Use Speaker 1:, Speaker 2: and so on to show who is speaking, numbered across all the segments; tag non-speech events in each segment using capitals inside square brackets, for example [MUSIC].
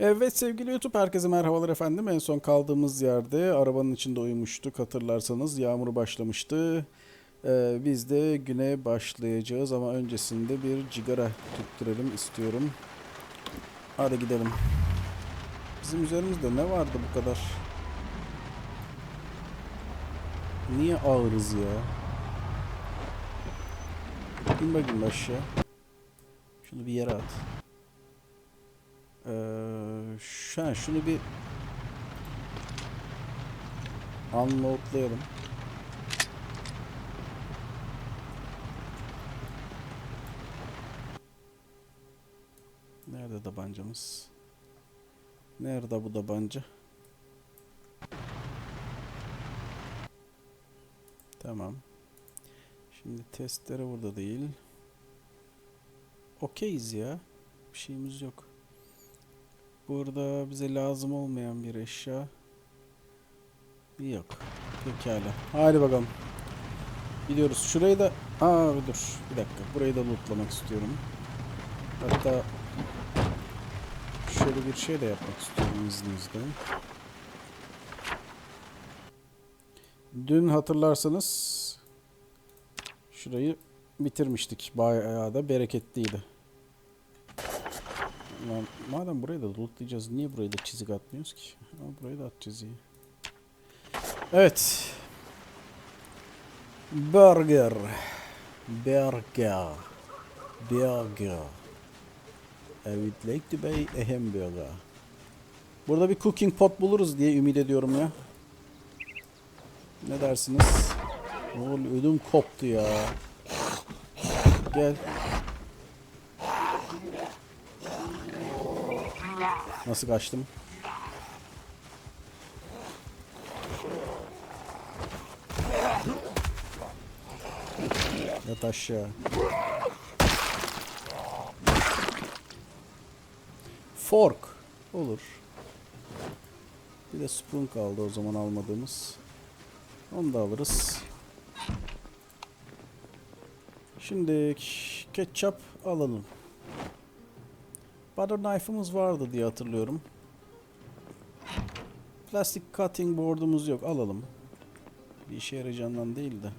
Speaker 1: Evet sevgili YouTube herkese merhabalar efendim. En son kaldığımız yerde arabanın içinde uyumuştuk. Hatırlarsanız yağmur başlamıştı. Ee, biz de güne başlayacağız ama öncesinde bir cigara tüttürelim istiyorum. Hadi gidelim. Bizim üzerimizde ne vardı bu kadar? Niye ağırız ya? İn bakayım aşağı. Şunu bir yere at. Ee, şunu bir unloadlayalım. Nerede tabancamız? Nerede bu tabanca? Tamam. Şimdi testere burada değil. Okeyiz ya. Bir şeyimiz yok. Burada bize lazım olmayan bir eşya yok. Pekala. Hadi bakalım. Gidiyoruz. Şurayı da... Aa dur. Bir dakika. Burayı da lootlamak istiyorum. Hatta şöyle bir şey de yapmak istiyorum izninizle. Dün hatırlarsanız şurayı bitirmiştik. Bayağı da bereketliydi. Lan, madem burayı da lootlayacağız niye burayı da çizik atmıyoruz ki? Ama burayı da atacağız iyi. Evet. Burger. Burger. Burger. I would like to buy a hamburger. Burada bir cooking pot buluruz diye ümit ediyorum ya. Ne dersiniz? Oğlum ödüm koptu ya. Gel. Nasıl kaçtım? Yat aşağı. Fork. Olur. Bir de spoon kaldı o zaman almadığımız. Onu da alırız. Şimdi ketçap alalım. Butter knife'ımız vardı diye hatırlıyorum. Plastik cutting board'umuz yok. Alalım. Bir işe yarayacağından değil de.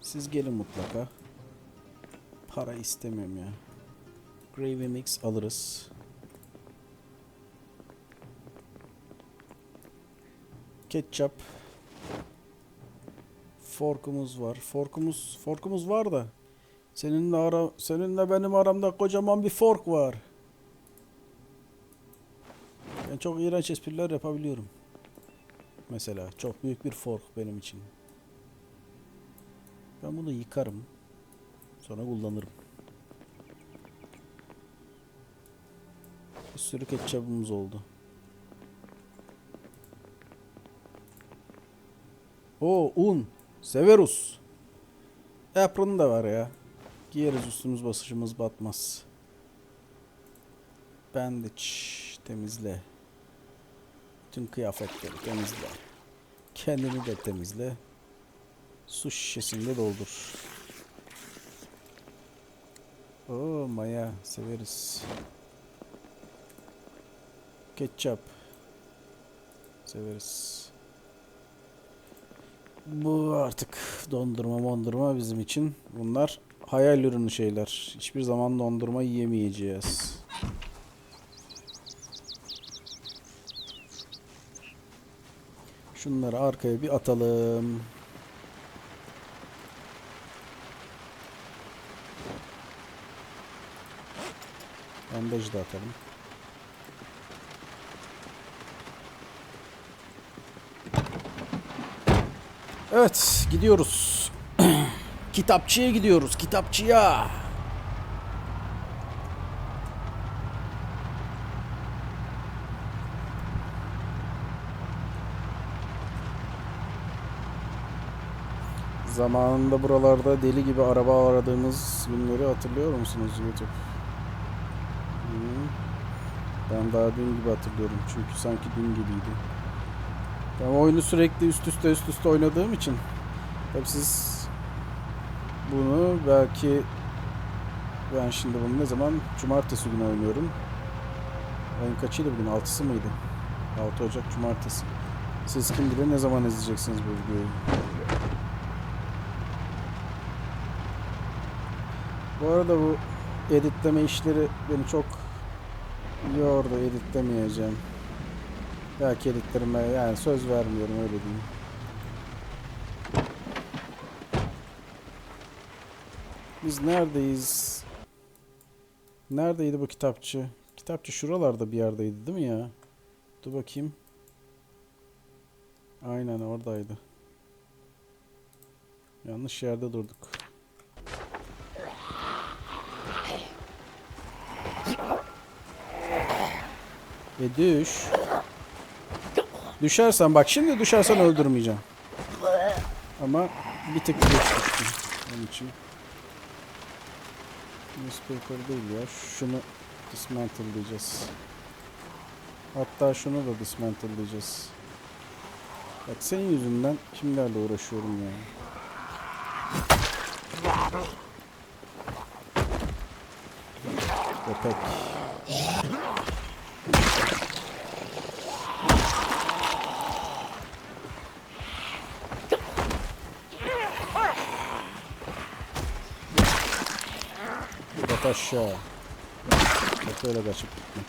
Speaker 1: Siz gelin mutlaka. Para istemiyorum ya. Gravy mix alırız. Ketçap. Forkumuz var. Forkumuz forkumuz var da. Seninle ara seninle benim aramda kocaman bir fork var. Ben çok iğrenç espriler yapabiliyorum. Mesela çok büyük bir fork benim için. Ben bunu yıkarım. Sonra kullanırım. Bir sürü ketçabımız oldu. O un. Severus. Apron da var ya. Giyeriz üstümüz basışımız batmaz. Bandage temizle. Bütün kıyafetleri temizle. Kendini de temizle. Su şişesini de doldur. Oo maya severiz. Ketçap. Severiz. Bu artık dondurma mondurma bizim için. Bunlar hayal ürünü şeyler. Hiçbir zaman dondurma yiyemeyeceğiz. Şunları arkaya bir atalım. Bandaj da atalım. Evet, gidiyoruz. [CLEARS THROAT] Kitapçıya gidiyoruz, kitapçıya. Zamanında buralarda deli gibi araba aradığımız günleri hatırlıyor musunuz YouTube? Hı. Ben daha dün gibi hatırlıyorum çünkü sanki dün gibiydi. Ben oyunu sürekli üst üste üst üste oynadığım için tabii siz bunu belki ben şimdi bunu ne zaman cumartesi günü oynuyorum. Ayın kaçıydı bugün? 6'sı mıydı? 6 Ocak Cumartesi. Siz kim bilir ne zaman izleyeceksiniz bu videoyu? Bu arada bu editleme işleri beni çok yordu. Editlemeyeceğim. Belki editlerime yani söz vermiyorum öyle diyeyim. Biz neredeyiz? Neredeydi bu kitapçı? Kitapçı şuralarda bir yerdeydi değil mi ya? Dur bakayım. Aynen oradaydı. Yanlış yerde durduk. E düş. Düşersen bak şimdi düşersen öldürmeyeceğim. Ama bir tık geç düştüm. Onun için. Newspaper değil ya. Şunu dismantle'layacağız. Hatta şunu da dismantle'layacağız. Bak senin yüzünden kimlerle uğraşıyorum ya. Köpek. Yat aşağı. Bak öyle kaçıp gitmek.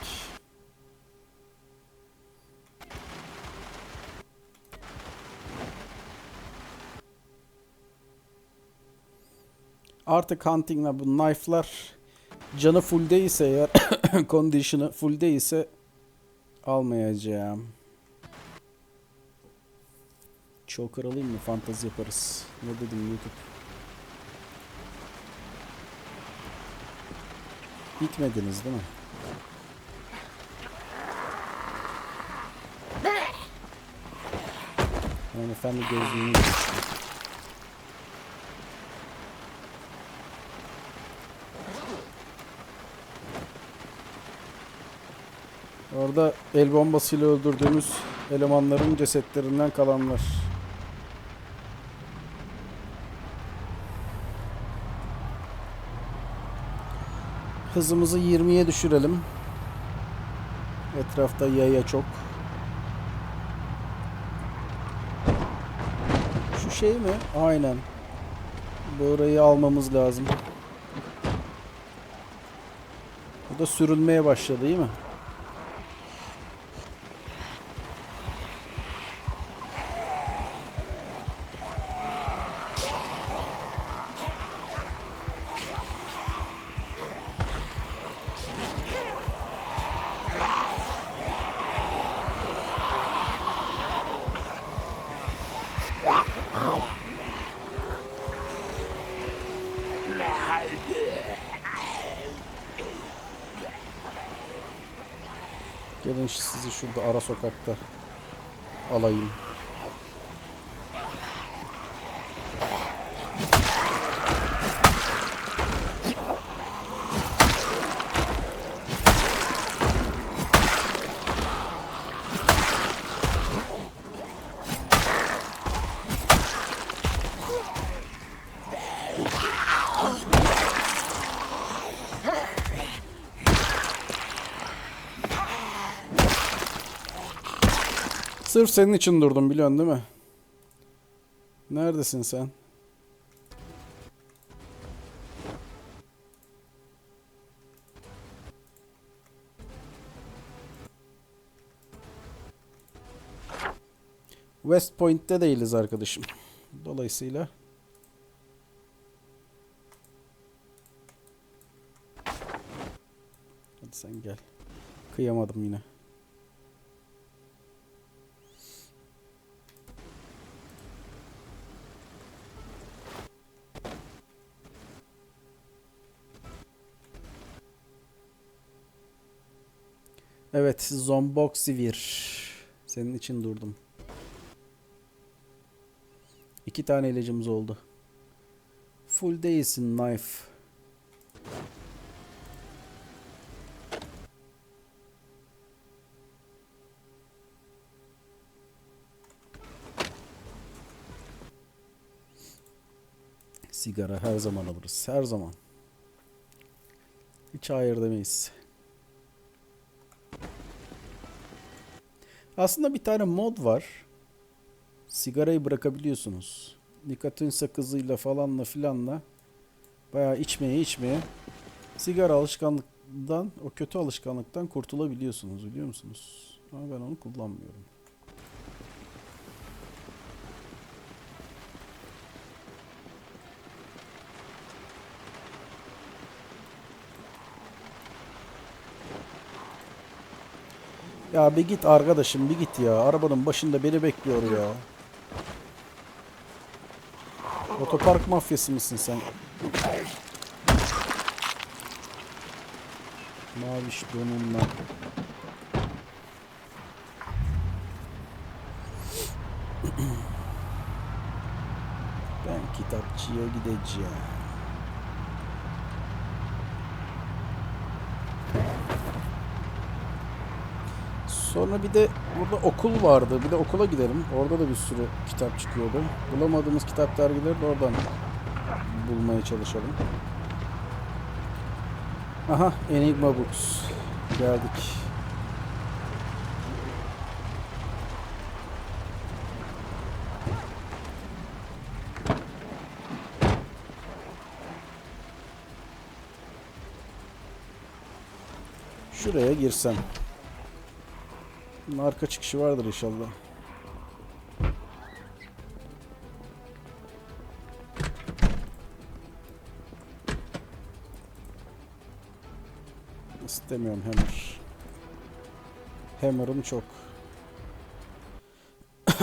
Speaker 1: Artık hunting'la bu knife'lar canı full değilse eğer [COUGHS] condition'ı full değilse almayacağım. Choker alayım mı? Fantazi yaparız. Ne dedim YouTube? Bitmediniz değil mi? Yani efendi gözlüğünü. Orada el bombasıyla öldürdüğümüz elemanların cesetlerinden kalanlar. Hızımızı 20'ye düşürelim. Etrafta yaya çok. Şu şey mi? Aynen. Burayı almamız lazım. Bu da sürülmeye başladı değil mi? Gelin sizi şurada ara sokakta alayım. Sırf senin için durdum biliyorsun değil mi? Neredesin sen? West Point'te değiliz arkadaşım. Dolayısıyla Hadi sen gel. Kıyamadım yine. Evet, Zomboxivir. Senin için durdum. İki tane ilacımız oldu. Full değilsin knife. Sigara her zaman alırız. Her zaman. Hiç hayır demeyiz. Aslında bir tane mod var. Sigarayı bırakabiliyorsunuz. Nikotin sakızıyla falanla filanla bayağı içmeye içmeye sigara alışkanlıktan, o kötü alışkanlıktan kurtulabiliyorsunuz biliyor musunuz? Ama ben onu kullanmıyorum. Ya bir git arkadaşım bir git ya. Arabanın başında beni bekliyor ya. Otopark mafyası mısın sen? Maviş donunla. Ben kitapçıya gideceğim. Sonra bir de burada okul vardı. Bir de okula gidelim. Orada da bir sürü kitap çıkıyordu. Bulamadığımız kitap dergileri de oradan bulmaya çalışalım. Aha Enigma Books. Geldik. Şuraya girsem. Bunun arka çıkışı vardır inşallah. İstemiyorum hammer. Hammer'ım çok. [COUGHS]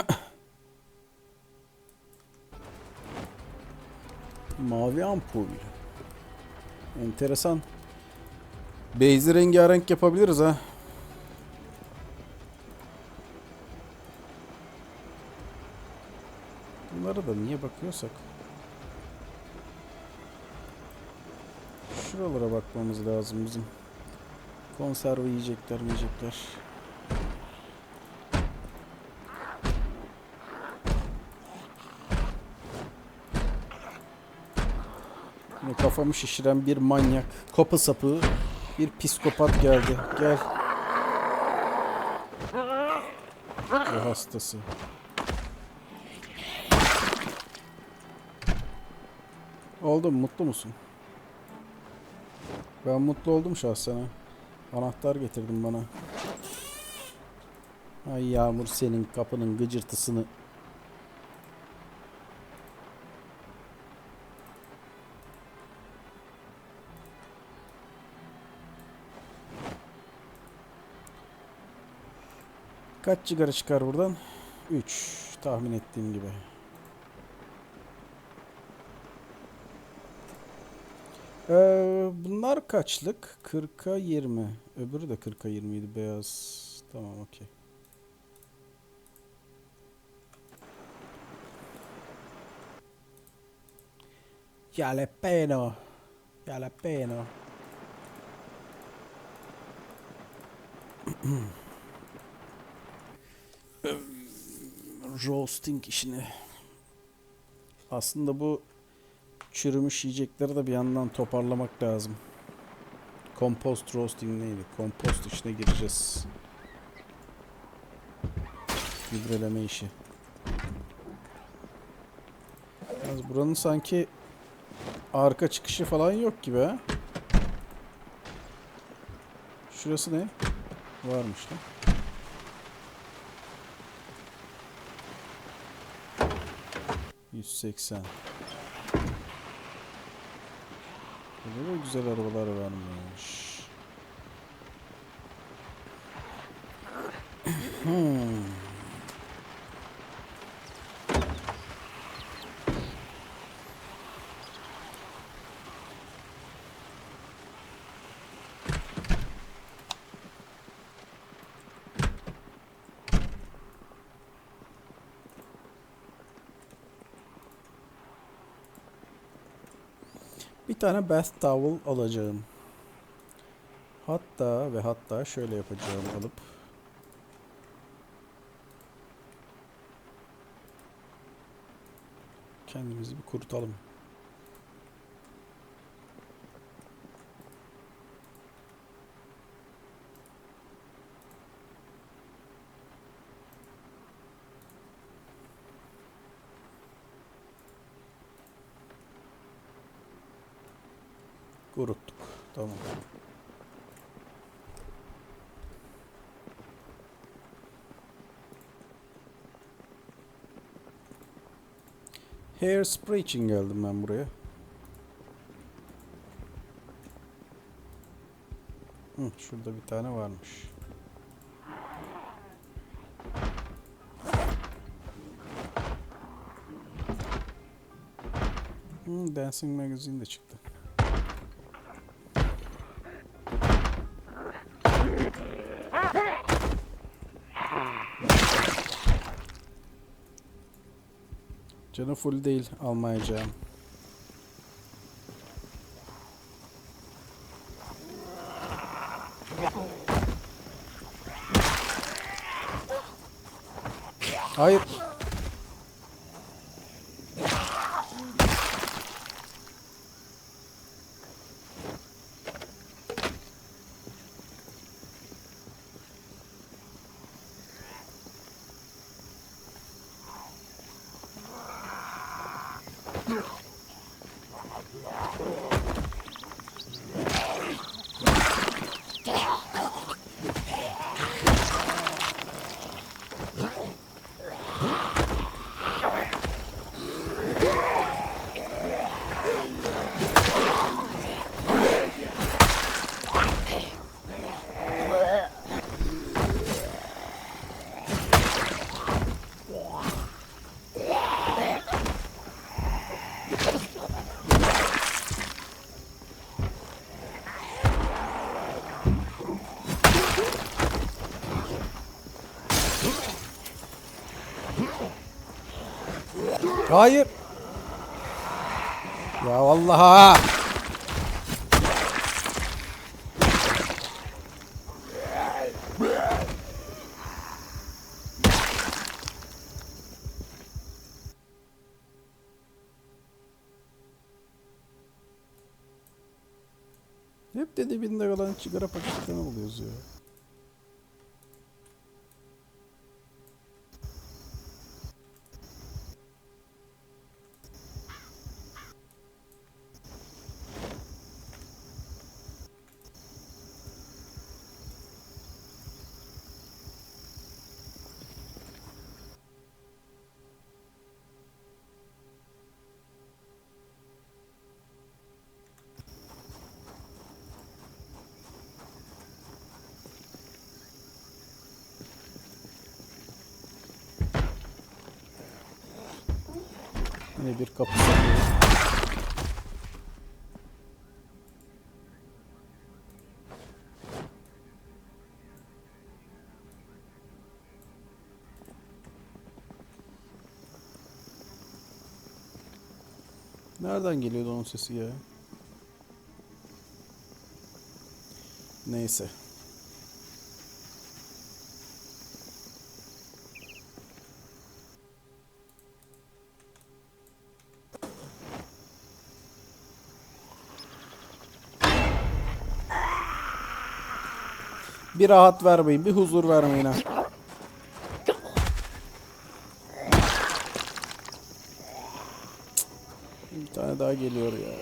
Speaker 1: Mavi ampul. Enteresan. Base'i rengarenk yapabiliriz ha. Bakıyorsak. Şuralara bakmamız lazım bizim. Konserve yiyecekler yiyecekler. Kafamı şişiren bir manyak, kopa sapı, bir psikopat geldi. Gel. Bu hastası. Oldum, mutlu musun? Ben mutlu oldum şahsen. Anahtar getirdin bana. Ay Yağmur senin kapının gıcırtısını. Kaç sigara çıkar buradan? 3 tahmin ettiğim gibi. Ee, bunlar kaçlık? 40'a 20. Öbürü de 40'a 20 idi beyaz. Tamam okey. Jalapeno. Jalapeno. [CLEARS THROAT] Roasting işini. Aslında bu çürümüş yiyecekleri de bir yandan toparlamak lazım. Compost roasting neydi? Kompost işine gireceğiz. Gübreleme işi. Yalnız buranın sanki arka çıkışı falan yok gibi ha. Şurası ne? Varmış lan. Yüz seksen. Burada da güzel arabalar varmış. Hmm. Bir tane bath towel alacağım. Hatta ve hatta şöyle yapacağım alıp kendimizi bir kurutalım. Kuruttuk. Tamam. Hairspray için geldim ben buraya. Hı, şurada bir tane varmış. Hı, Dancing Magazine de çıktı. Canı full değil almayacağım. Hayır. Oh. Hayır. Ya vallahi. Hep de dibinde kalan sigara paketlerini buluyoruz ya. Yine bir kapı. Nereden geliyordu onun sesi ya? Neyse. Bir rahat vermeyin, bir huzur vermeyin ha. Bir tane daha geliyor ya.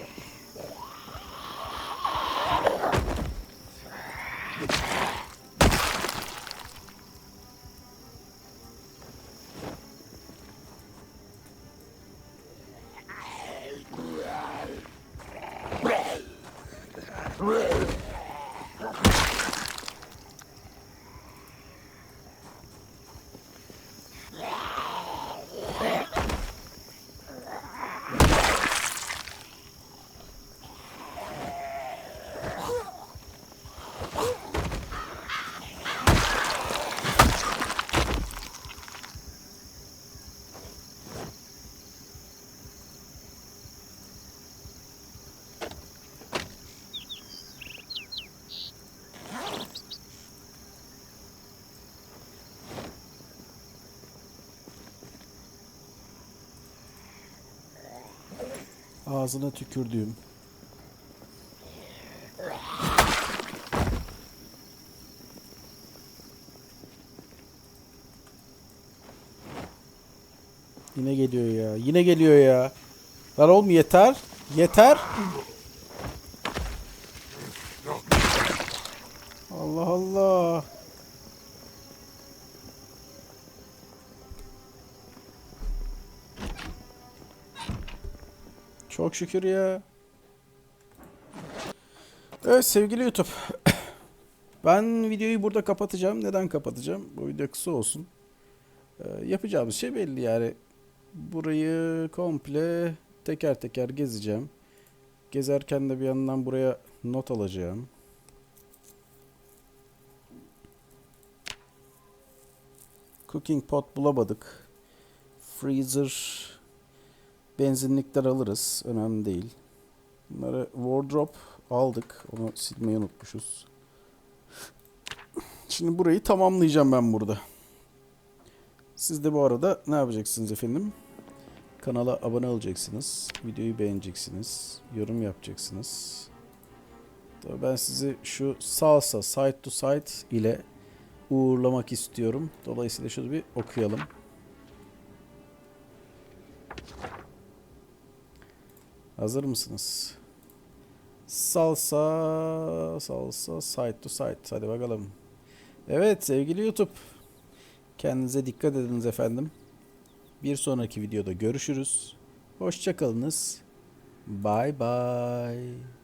Speaker 1: Ağzına tükürdüğüm. Yine geliyor ya. Yine geliyor ya. Lan oğlum yeter. Yeter. Çok şükür ya. Evet sevgili YouTube. [COUGHS] Ben videoyu burada kapatacağım. Neden kapatacağım? Bu video kısa olsun. Ee, yapacağımız şey belli yani. Burayı komple teker teker gezeceğim. Gezerken de bir yandan buraya not alacağım. Cooking pot bulamadık. Freezer benzinlikler alırız. Önemli değil. Bunları wardrobe aldık. Onu silmeyi unutmuşuz. Şimdi burayı tamamlayacağım ben burada. Siz de bu arada ne yapacaksınız efendim? Kanala abone olacaksınız. Videoyu beğeneceksiniz. Yorum yapacaksınız. Tabii ben sizi şu salsa side to side ile uğurlamak istiyorum. Dolayısıyla şunu bir okuyalım. Hazır mısınız? Salsa, salsa, side to side. Hadi bakalım. Evet sevgili YouTube. Kendinize dikkat ediniz efendim. Bir sonraki videoda görüşürüz. Hoşçakalınız. Bye bye.